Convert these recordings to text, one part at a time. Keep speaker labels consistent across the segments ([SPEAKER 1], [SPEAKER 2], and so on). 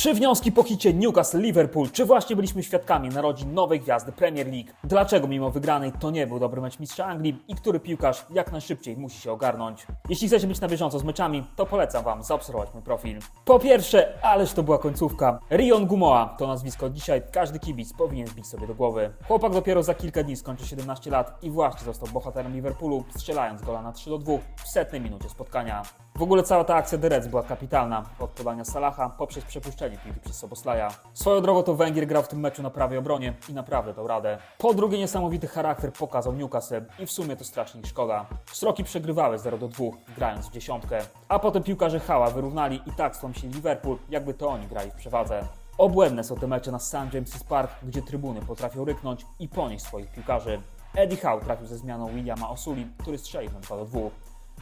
[SPEAKER 1] Trzy wnioski po hicie Newcastle-Liverpool. Czy właśnie byliśmy świadkami narodzin nowej gwiazdy Premier League? Dlaczego mimo wygranej to nie był dobry mecz mistrza Anglii i który piłkarz jak najszybciej musi się ogarnąć? Jeśli chcecie być na bieżąco z meczami, to polecam Wam zaobserwować mój profil. Po pierwsze, ależ to była końcówka. Rion Gumoa to nazwisko dzisiaj każdy kibic powinien zbić sobie do głowy. Chłopak dopiero za kilka dni skończy 17 lat i właśnie został bohaterem Liverpoolu, strzelając gola na 3 do 2 w setnej minucie spotkania. W ogóle cała ta akcja The Reds była kapitalna. Od podania Salaha poprzez przepuszczenie piłki przez Soboslaja. Swoją drogą to Węgier grał w tym meczu na prawej obronie i naprawdę dał radę. Po drugie niesamowity charakter pokazał Newcastle i w sumie to strasznie szkoda. Sroki przegrywały 0 do 2, grając w dziesiątkę. A potem piłkarze Hała wyrównali i tak stłamsili Liverpool, jakby to oni grali w przewadze. Obłędne są te mecze na St. James's Park, gdzie trybuny potrafią ryknąć i ponieść swoich piłkarzy. Eddie Howe trafił ze zmianą Williama Osuli, który strzelił na 2 do 2.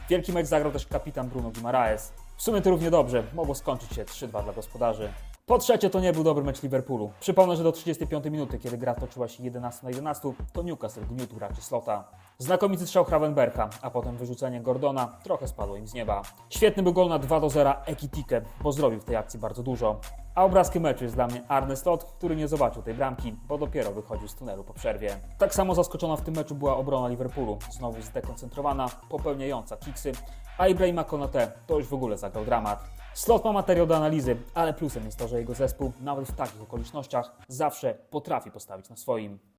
[SPEAKER 1] Wielki mecz zagrał też kapitan Bruno Guimaraes. W sumie to równie dobrze, mogło skończyć się 3-2 dla gospodarzy. Po trzecie, to nie był dobry mecz Liverpoolu. Przypomnę, że do 35 minuty, kiedy gra toczyła się 11 na 11, to Newcastle gniótł graczy Slota. Znakomity strzał Gravenbercha, a potem wyrzucenie Gordona trochę spadło im z nieba. Świetny był gol na 2 do 0 Ekitike, bo zrobił w tej akcji bardzo dużo. A obrazkiem meczu jest dla mnie Arne Slot, który nie zobaczył tej bramki, bo dopiero wychodził z tunelu po przerwie. Tak samo zaskoczona w tym meczu była obrona Liverpoolu, znowu zdekoncentrowana, popełniająca kiksy, a Ibrahima Konate to już w ogóle zagrał dramat. Slot ma materiał do analizy, ale plusem jest to, że jego zespół, nawet w takich okolicznościach, zawsze potrafi postawić na swoim.